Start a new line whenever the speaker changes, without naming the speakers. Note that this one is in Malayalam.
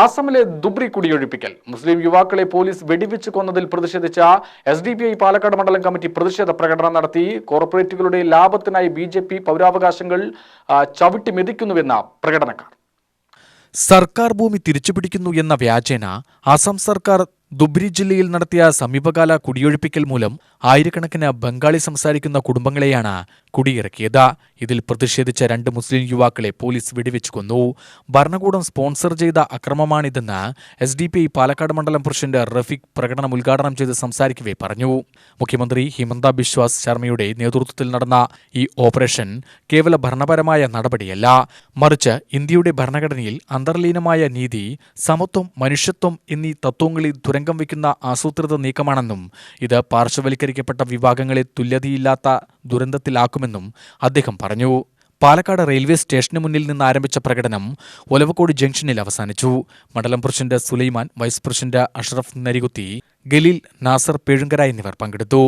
ആസാമിലെ ദുബ്രി കുടിയൊഴിപ്പിക്കൽ. മുസ്ലിം യുവാക്കളെ പോലീസ് വെടിവെച്ച് കൊന്നതിൽ പ്രതിഷേധിച്ച S D P I Palakkad മണ്ഡലം കമ്മിറ്റി പ്രതിഷേധ പ്രകടനം നടത്തി. കോർപ്പറേറ്റുകളുടെ ലാഭത്തിനായി ബി ജെ പി പൗരാവകാശങ്ങൾ ചവിട്ടി മെതിക്കുന്നുവെന്ന പ്രകടനക്കാർ.
സർക്കാർ ഭൂമി തിരിച്ചുപിടിക്കുന്നു എന്ന വ്യാജേന ആസാം സർക്കാർ ദുബ്രി ജില്ലയിൽ നടത്തിയ സമീപകാല കുടിയൊഴിപ്പിക്കൽ മൂലം ആയിരക്കണക്കിന് ബംഗാളി സംസാരിക്കുന്ന കുടുംബങ്ങളെയാണ് കുടിയിറക്കിയത് ഇതിൽ പ്രതിഷേധിച്ച രണ്ട് മുസ്ലിം യുവാക്കളെ പോലീസ് വെടിവെച്ചു കൊന്നു ഭരണകൂടം സ്പോൺസർ ചെയ്ത അക്രമമാണിതെന്ന് S D P I Palakkad മണ്ഡലം പ്രസിഡന്റ് റഫീഖ് പ്രകടനം ഉദ്ഘാടനം ചെയ്ത് സംസാരിക്കവേ പറഞ്ഞു. മുഖ്യമന്ത്രി ഹിമന്ത ബിശ്വാസ് ശർമ്മയുടെ നേതൃത്വത്തിൽ നടന്ന ഈ ഓപ്പറേഷൻ കേവല ഭരണപരമായ നടപടിയല്ല. മറിച്ച് ഇന്ത്യയുടെ ഭരണഘടനയിൽ അന്തർലീനമായ നീതി സമത്വം മനുഷ്യത്വം എന്നീ തത്വങ്ങളിൽ തുരങ്കം വയ്ക്കുന്ന ആസൂത്രിത നീക്കമാണെന്നും ഇത് പാർശ്വവൽക്കരിക്കപ്പെട്ട വിഭാഗങ്ങളെ തുല്യതയില്ലാത്ത ദുരന്തത്തിലാക്കുമെന്നും അദ്ദേഹം പറഞ്ഞു. പാലക്കാട് റെയിൽവേ സ്റ്റേഷന് മുന്നിൽ നിന്ന് ആരംഭിച്ച പ്രകടനം ഒലവക്കോട് ജംഗ്ഷനിൽ അവസാനിച്ചു. മണ്ഡലം president Sulaiman vice president Ashraf Narikuthi Galeel Nasar Pezhunkara എന്നിവർ പങ്കെടുത്തു.